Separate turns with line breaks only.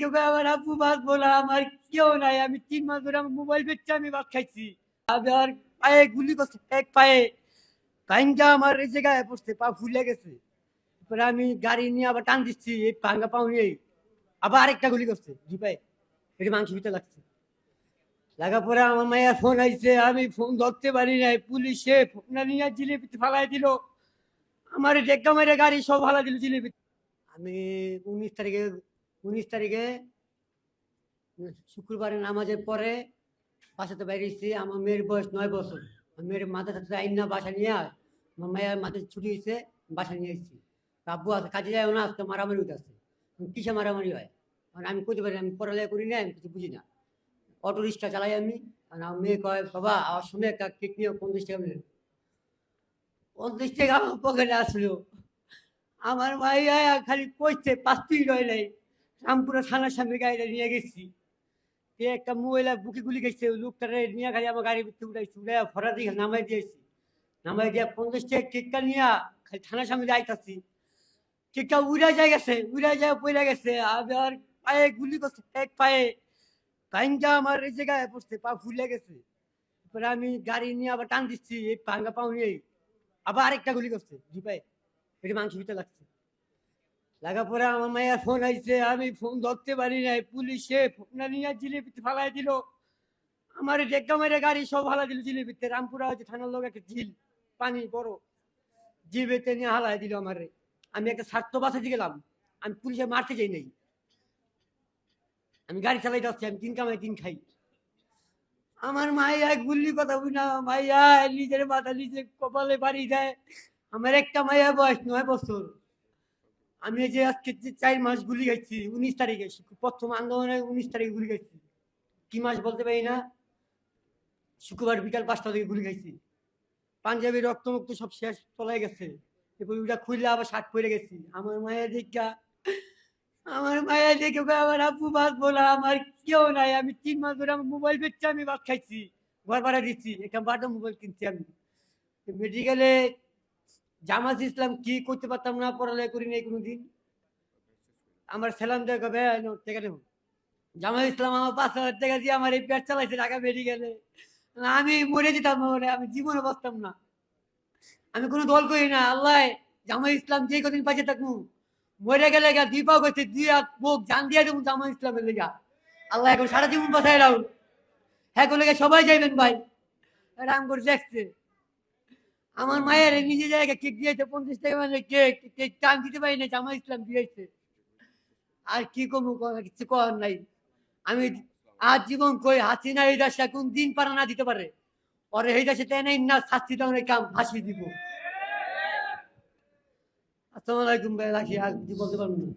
দেখে আমার আব্বু আমার কেউ নাই, আমি তিন মাস ধরে মোবাইল বেচছে, আমি ভাত খাইছি। পায়ে গুলি করছে, এক পায়ে। কাইনটা আমার এই জায়গায় পড়ছে, পা ফুলে গেছে। তারপরে আমি গাড়ি নিয়ে আবার টান দিচ্ছি, এই ভাঙ্গা পাও নিয়ে। আবার আরেকটা গুলি করছে, দুই পায়ে। এটা লাগছে। লাগা পরে আমার মায়ের ফোন আইছে, আমি ফোন ধরতে পারি নাই, পুলিশে ফোন নিয়ে জিলিপিতে ফালাই দিল। আমার ডেক্কা মেরে গাড়ি সব ফালা দিল জিলিপি আমি উনিশ তারিখে উনিশ তারিখে শুক্রবারে নামাজের পরে বাসাতে এসেছি। আমার মেয়ের বয়স নয় বছর। মেয়ের মাথা সাথে আইন না, বাসা নিয়ে আমার মায়ের মাথায় ছুটি হয়েছে, বাসা নিয়ে এসেছি। আব্বু আছে, কাজে যায় না, আজকে মারামারি হতে আছে কিসে মারামারি হয়? মানে আমি করতে পারি আমি পড়ালেখা করি না, আমি কিছু বুঝি না। অটো রিক্সা চালাই আমি। আর আমার মেয়ে কয়, বাবা, আমার শুনে একটা কেক পঞ্চাশ টাকা নিলেন পঞ্চাশ টাকা আমার পকেটে আসলো। আমার ভাই খালি কইছে পাঁচ মিনিট হয় নাই। রামপুরা থানার সামনে গাড়িটা নিয়ে গেছি। একটা মহিলা বুকে গুলি গেছে ওই লোকটারে নিয়ে খালি আমার গাড়ির ভিতরে উঠাইছি উঠে ফরা দিয়ে নামাই দিয়েছি। নামাই দিয়ে পঞ্চাশ টাকা কেকটা নিয়ে খালি থানার সামনে যাইতাছি। কেকটা উড়া যায় গেছে, উড়া যায় পড়ে গেছে, আবার পায়ে গুলি করছে, এক পায়ে। কাইনটা আমার এই জায়গায় পড়ছে, পা ফুলে গেছে। তারপরে আমি গাড়ি নিয়ে আবার টান দিচ্ছি, এই ভাঙ্গা পাও নিয়ে। আবার আরেকটা গুলি করছে, দুই পায়ে। এটা মাংস ভিতরে লাগছে। লাগা পরে আমার মায়ের ফোন আইছে, আমি ফোন ধরতে পারি নাই। পুলিশে ফোন নিয়ে জিলিপিতে ফালাই দিল। আমার ডেক্কা মেরে গাড়ি সব ফালাই দিল জিলিপিতে। রামপুরা হচ্ছে থানার লোক একটা ঝিল, পানি বড়। জিলিপিতে নিয়ে হালাই দিল আমারে। আমি একটা স্বার্থ বাঁচাতে গেলাম। আমি পুলিশে মারতে যাই নাই। আমি গাড়ি চালাই যাচ্ছি আমি তিন কামাই তিন খাই। আমার মাইয়া গুল্লি কথা বুঝি না, মাইয়া নিজের মাথা নিজে কপালে বাড়ি দেয়। আমার একটা মাইয়া বয়স নয় বছর। আমি যে আজকে চার মাস গুলি খাইছি উনিশ তারিখে, প্রথম আন্দোলনে উনিশ তারিখে গুলি খাইছি কি মাস বলতে পারি না? শুক্রবার বিকাল পাঁচটা থেকে গুলি খাইছি পাঞ্জাবি রক্তমুক্ত সব শেষ, চলে গেছে। এরপর ওইটা খুললে আবার শার্ট পরে গেছি। আমার মায়ের দেখা আমার মায়ের দেখে আমার আব্বু ভাত বলা, আমার কেউ নাই, আমি তিন মাস ধরে আমার মোবাইল বেচছে, আমি ভাত খাইছি, ঘর ভাড়া দিচ্ছি, একটা মোবাইল কিনছি আমি। মেডিকেলে জামাত ইসলাম কি করতে পারতাম না, পড়ালেখা করি নাই কোনোদিন? আমার সেলাম দেয় জামাত ইসলাম আমার পাঁচ হাজার টাকা দিয়ে আমার এই পেট চালাইছে ঢাকা মেডিকেলে। আমি মরে যেতাম আমি জীবনে বাঁচতাম না। আমি কোনো দল করি না, আল্লাহ জামাত ইসলাম যে কদিন পাইছে থাকুন মরে গেলে গা দুই পাও করছে, দুই হাত, বুক, জান দিয়ে দেবো জামাত ইসলামের লেগা। আল্লাহ এখন সারা জীবন বাঁচাই রাও হ্যাঁ লেগে সবাই যাইবেন ভাই। রাম করে দেখছে। আমার মায়ের নিজে জায়গায় কেক দিয়েছে, পঞ্চাশ টাকা মানে কেক কেক টান দিতে পারি না জামা ইসলাম দিয়েছে। আর কি কমু কিছু করার নাই। আমি আজ জীবন কই, হাসিনা এই দেশে কোন দিন পারা না দিতে পারে। পরে এই দেশে তাই নাই না, শাস্তি দেওয়ার কাম ফাঁসি দিব। আসসালামু আলাইকুম ভাই, রাখি, আর কিছু বলতে পারব না।